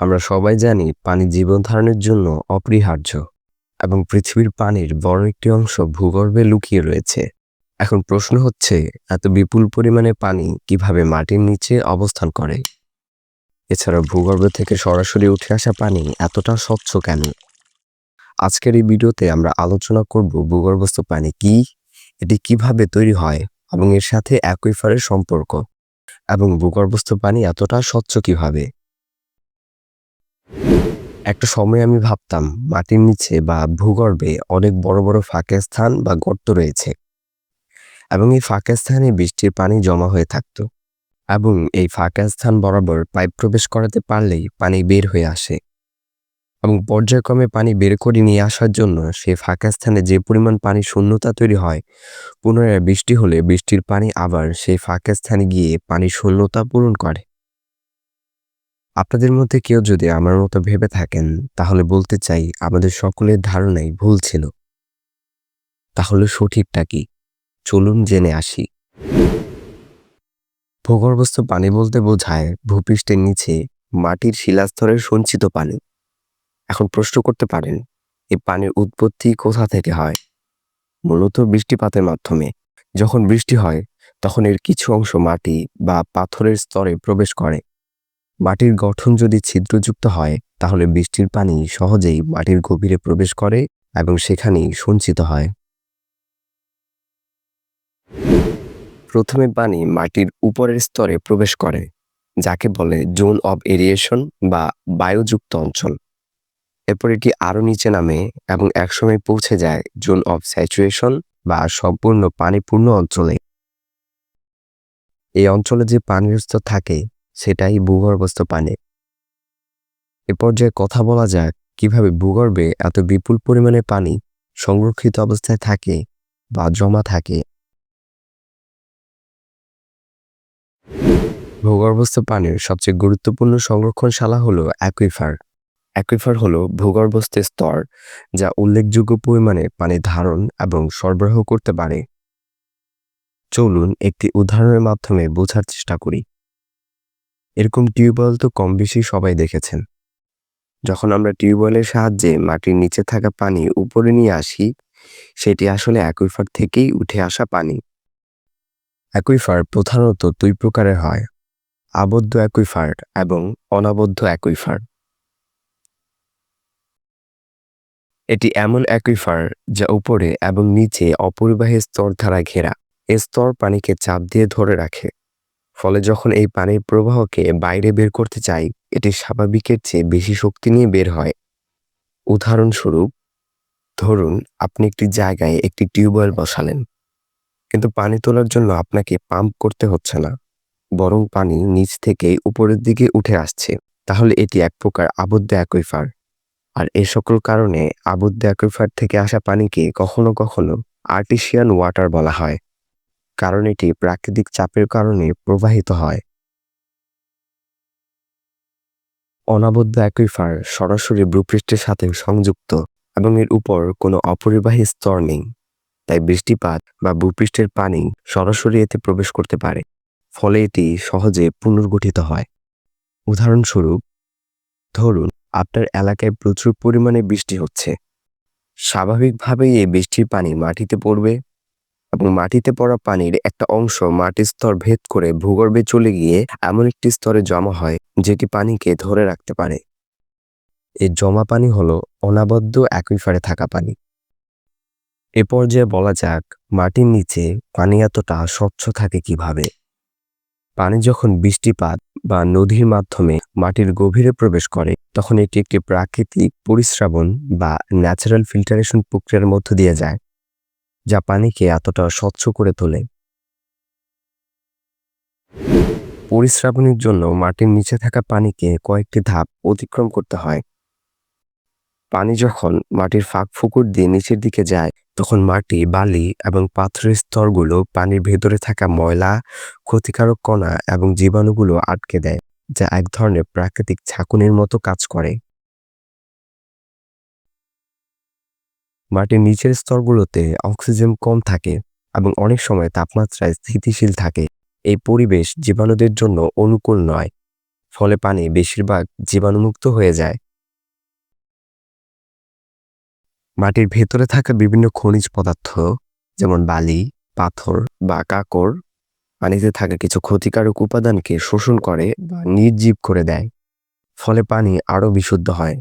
আমরা সবাই জানি পানি জীবন ধারণের জন্য অপরিহার্য এবং পৃথিবীর পানির বড় একটি অংশ ভূগর্ভে লুকিয়ে রয়েছে। এখন প্রশ্ন হচ্ছে, এত বিপুল পরিমাণে পানি কীভাবে মাটির নিচে অবস্থান করে? এছাড়া ভূগর্ভ থেকে সরাসরি উঠে আসা পানি এতটা স্বচ্ছ কেন? আজকের এই ভিডিওতে আমরা আলোচনা করব ভূগর্ভস্থ পানি কি, এটি কীভাবে তৈরি হয় এবং এর সাথে অ্যাকুইফারের সম্পর্ক। এবং ভূগর্ভস্থ পানি এতটা স্বচ্ছ কীভাবে? একটা সময় আমি ভাবতাম, মাটির নিচে বা ভূগর্ভে অনেক বড় বড় ফাঁকা স্থান বা গর্ত রয়েছে এবং এই ফাঁকা স্থানে বৃষ্টির পানি জমা হয়ে থাকত এবং এই ফাঁকা স্থান বরাবর পাইপ প্রবেশ করাতে পারলেই পানি বের হয়ে আসে এবং পর্যায়ক্রমে পানি বের করে নিয়ে আসার জন্য সেই ফাঁকা স্থানে যে পরিমাণ পানি শূন্যতা তৈরি হয়, পুনরায় বৃষ্টি হলে বৃষ্টির পানি আবার সেই ফাঁকা স্থানে গিয়ে পানি শূন্যতা পূরণ করে। আপনাদের মধ্যে কেউ যদি আমার মতো ভেবে থাকেন, তাহলে বলতে চাই আমাদের সকলের ধারণাই ভুল ছিল। তাহলে সঠিকটা কি? চলুন জেনে আসি। ভূগর্ভস্থ পানি বলতে বোঝায় ভূপৃষ্ঠের নিচে মাটির শিলাস্তরের সঞ্চিত পানি। এখন প্রশ্ন করতে পারেন এই পানির উৎপত্তি কোথা থেকে হয়? মূলত বৃষ্টিপাতের মাধ্যমে। যখন বৃষ্টি হয়, তখন এর কিছু অংশ মাটি বা পাথরের স্তরে প্রবেশ করে। মাটির গঠন যদি ছিদ্রযুক্ত হয়, তাহলে বৃষ্টির পানি সহজেই মাটির গভীরে প্রবেশ করে এবং সেখানেই সঞ্চিত হয়। প্রথমে পানি মাটির উপরের স্তরে প্রবেশ করে, যাকে বলে জোন অব এরিয়েশন বা বায়ুযুক্ত অঞ্চল। এরপর এটি আরও নিচে নামে এবং একসময় পৌঁছে যায় জোন অব স্যাচুয়েশন বা সম্পূর্ণ পানিপূর্ণ অঞ্চলে। এই অঞ্চলে যে পানির স্তর থাকে সেটাই ভূগর্ভস্থ পানি। এ পর্যায়ে কথা বলা যাক কীভাবে ভূগর্ভে এত বিপুল পরিমাণে পানি সংরক্ষিত অবস্থায় থাকে বা জমা থাকে। ভূগর্ভস্থ পানির সবচেয়ে গুরুত্বপূর্ণ সংরক্ষণশালা হলো অ্যাকুইফার। অ্যাকুইফার হলো ভূগর্ভস্থ স্তর যা উল্লেখযোগ্য পরিমাণে পানি ধারণ এবং সরবরাহ করতে পারে। চলুন একটি উদাহরণের মাধ্যমে বোঝার চেষ্টা করি। এরকম টিউবওয়েল তো কম বেশি সবাই দেখেছেন। যখন আমরা টিউবওয়েলের সাহায্যে মাটির নিচে থাকা পানি উপরে নিয়ে আসি, সেটি আসলে অ্যাকুইফার থেকেই উঠে আসা পানি। অ্যাকুইফার প্রধানত দুই প্রকারের হয়, আবদ্ধ অ্যাকুইফার এবং অনাবদ্ধ অ্যাকুইফার। এটি এমন অ্যাকুইফার যা উপরে এবং নিচে অপরিবাহী স্তর দ্বারা ঘেরা। এ স্তর পানিকে চাপ দিয়ে ধরে রাখে। ফলে যখন এই পানির প্রবাহকে বাইরে বের করতে চাই, এটি স্বাভাবিকের চেয়ে বেশি শক্তি নিয়ে বের হয়। উদাহরণস্বরূপ, ধরুন আপনি একটি জায়গায় একটি টিউবওয়েল বসালেন, কিন্তু পানি তোলার জন্য আপনাকে পাম্প করতে হচ্ছে না, বরং পানি নিচ থেকে উপরের দিকে উঠে আসছে। তাহলে এটি এক প্রকার আবদ্ধ অ্যাকুইফার। আর এ সকল কারণে আবদ্ধ অ্যাকুইফার থেকে আসা পানিকে কখনো কখনো আর্টিশিয়ান ওয়াটার বলা হয়। কারণ এটি প্রাকৃতিক চাপের কারণে প্রবাহিত হয়। অনাবদ্ধ অ্যাকুইফার সরাসরি ভূপৃষ্ঠের সাথে সংযুক্ত এবং এর উপর কোনো অপরিবাহী স্তর নেই, তাই বৃষ্টিপাত বা ভূপৃষ্ঠের পানি সরাসরি এতে প্রবেশ করতে পারে, ফলে এটি সহজে পুনর্গঠিত হয়। উদাহরণস্বরূপ, ধরুন, আপনার এলাকায় প্রচুর পরিমাণে বৃষ্টি হচ্ছে। স্বাভাবিকভাবেই এই বৃষ্টির পানি মাটিতে পড়বে এবং মাটিতে পড়া পানির একটা অংশ মাটির স্তর ভেদ করে ভূগর্ভে চলে গিয়ে এমন একটি স্তরে জমা হয়, যেটি পানিকে ধরে রাখতে পারে। এই জমা পানি হলো অনাবদ্ধ অ্যাকুইফারে থাকা পানি। এ পর্যায়ে বলা যাক, মাটির নিচে পানি এতটা স্বচ্ছ থাকে কীভাবে? পানি যখন বৃষ্টিপাত বা নদীর মাধ্যমে মাটির গভীরে প্রবেশ করে, তখন এটি একটি প্রাকৃতিক পরিশ্রাবণ বা ন্যাচারাল ফিল্টারেশন প্রক্রিয়ার মধ্য দিয়ে যায়। যা পানিকে এতটা স্বচ্ছ করে তোলে। পরিশ্রাবণের জন্য মাটির নিচে থাকা পানিকে কয়েকটি ধাপ অতিক্রম করতে হয়। পানি যখন মাটির ফাঁক ফুকুর দিয়ে নিচের দিকে যায়, তখন মাটি, বালি এবং পাথরের স্তরগুলো পানির ভেতরে থাকা ময়লা, ক্ষতিকারক কণা এবং জীবাণুগুলো আটকে দেয়, যা এক ধরনের প্রাকৃতিক ছাকুনির মতো কাজ করে। মাটির নিচের স্তরগুলোতে অক্সিজেন কম থাকে এবং অনেক সময় তাপমাত্রায় স্থিতিশীল থাকে। এই পরিবেশ জীবাণুদের জন্য অনুকূল নয়, ফলে পানি বেশিরভাগ জীবাণুমুক্ত হয়ে যায়। মাটির ভেতরে থাকা বিভিন্ন খনিজ পদার্থ, যেমন বালি, পাথর বা কাকড়, পানিতে থাকা কিছু ক্ষতিকারক উপাদানকে শোষণ করে বা নির্জীব করে দেয়, ফলে পানি আরও বিশুদ্ধ হয়।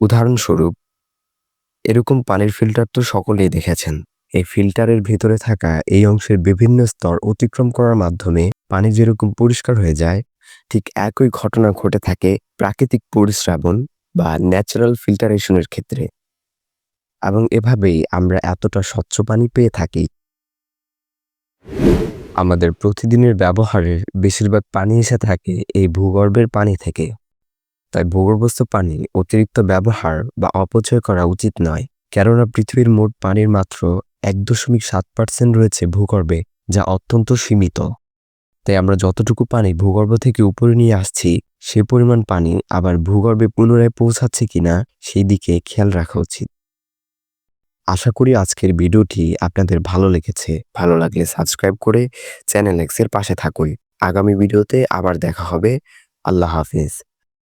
উদাহরণস্বরূপ এরকম পানির ফিল্টার তো সকলেই দেখেছেন। এই ফিল্টারের ভেতরে থাকা এই অংশের বিভিন্ন স্তর অতিক্রম করার মাধ্যমে পানি যেরকম পরিষ্কার হয়ে যায়, ঠিক একই ঘটনা ঘটে থাকে প্রাকৃতিক পরিশ্রাবণ বা ন্যাচারাল ফিল্টারেশনের ক্ষেত্রে। এবং এভাবেই আমরা এতটা স্বচ্ছ পানি পেয়ে থাকি। আমাদের প্রতিদিনের ব্যবহারের বেশিরভাগ পানি এসে থাকে এই ভূগর্ভের পানি থেকে। তাই ভূগর্ভস্থ পানি অতিরিক্ত ব্যবহার বা অপচয় করা উচিত নয়, কেননা পৃথিবীর মোট পানির মাত্র এক দশমিক সাত পার্সেন্ট রয়েছে ভূগর্ভে, যা অত্যন্ত সীমিত। তাই আমরা যতটুকু পানি ভূগর্ভ থেকে উপরে নিয়ে আসছি, সে পরিমাণ পানি আবার ভূগর্ভে পুনরায় পৌঁছাচ্ছে কিনা সেই দিকে খেয়াল রাখা উচিত। আশা করি আজকের ভিডিওটি আপনাদের ভালো লেগেছে। ভালো লাগলে সাবস্ক্রাইব করে চ্যানেল এক্সের পাশে থাকুন। আগামী ভিডিওতে আবার দেখা হবে। আল্লাহ হাফিজ।